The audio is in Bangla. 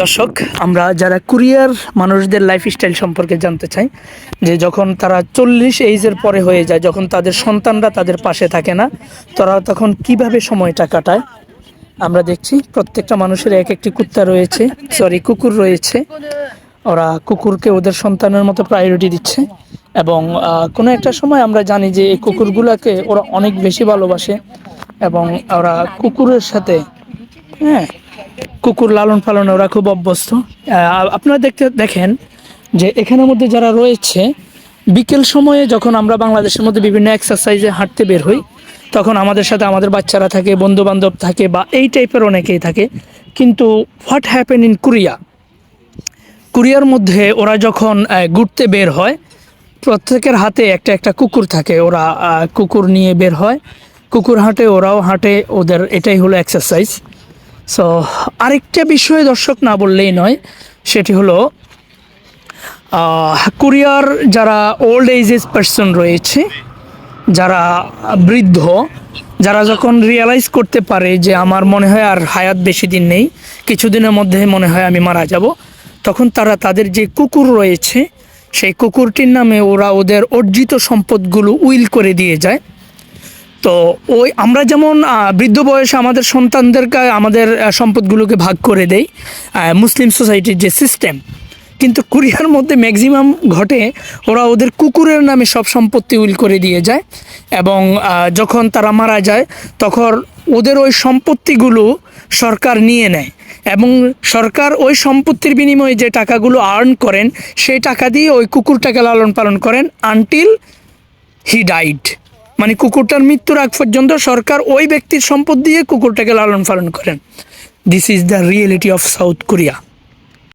দর্শক, আমরা যারা কুরিয়ার মানুষদের লাইফস্টাইল সম্পর্কে জানতে চাই, যে যখন তারা চল্লিশ এইজের পরে হয়ে যায়, যখন তাদের সন্তানরা তাদের পাশে থাকে না, তারা তখন কীভাবে সময়টা কাটায়? আমরা দেখছি প্রত্যেকটা মানুষের এক একটি কুত্তা রয়েছে সরি কুকুর রয়েছে। ওরা কুকুরকে ওদের সন্তানের মতো প্রায়োরিটি দিচ্ছে এবং কোনো একটা সময় আমরা জানি যে এই কুকুরগুলোকে ওরা অনেক বেশি ভালোবাসে এবং ওরা কুকুরের সাথে হ্যাঁ কুকুর লালন পালনে ওরা খুব অভ্যস্ত। আপনারা দেখতে দেখেন যে এখানের মধ্যে যারা রয়েছে, বিকেল সময়ে যখন আমরা বাংলাদেশের মধ্যে বিভিন্ন এক্সারসাইজে হাঁটতে বের হই, তখন আমাদের সাথে আমাদের বাচ্চারা থাকে বন্ধু বান্ধব থাকে বা এই টাইপের অনেকেই থাকে। কিন্তু হোয়াট হ্যাপেন ইন কোরিয়া কোরিয়ার মধ্যে ওরা যখন ঘুরতে বের হয়, প্রত্যেকের হাতে একটা একটা কুকুর থাকে। ওরা কুকুর নিয়ে বের হয়। কুকুর হাঁটে, ওরাও হাঁটে। ওদের এটাই হলো এক্সারসাইজ সো আরেকটা বিষয়ে দর্শক না বললেই নয়, সেটি হলো কুরিয়ার যারা ওল্ড এজেস পার্সন রয়েছে, যারা বৃদ্ধ, যারা যখন রিয়েলাইজ করতে পারে যে আমার মনে হয় আর হায়াত বেশি দিন নেই, কিছুদিনের মধ্যে মনে হয় আমি মারা যাব, তখন তারা তাদের যে কুকুর রয়েছে, সেই কুকুরটির নামে ওরা ওদের অর্জিত সম্পদগুলো উইল করে দিয়ে যায়। তো ওই আমরা যেমন বৃদ্ধ বয়সে আমাদের সন্তানদেরকে, আমাদের সম্পদগুলোকে ভাগ করে দেই মুসলিম সোসাইটির যে সিস্টেম, কিন্তু কোরিয়ার মধ্যে ম্যাক্সিমাম ঘটে ওরা ওদের কুকুরের নামে সব সম্পত্তি উইল করে দিয়ে যায় এবং যখন তারা মারা যায়, তখন ওদের ওই সম্পত্তিগুলো সরকার নিয়ে নেয় এবং সরকার ওই সম্পত্তির বিনিময়ে যে টাকাগুলো আর্ন করেন, সেই টাকা দিয়ে ওই কুকুরটাকে লালন পালন করেন আনটিল হি ডাইড। মানে কুকুরটার মৃত্যুর আগ পর্যন্ত সরকার ওই ব্যক্তির সম্পদ দিয়ে কুকুরটাকে লালন পালন করেন। This is the reality of South Korea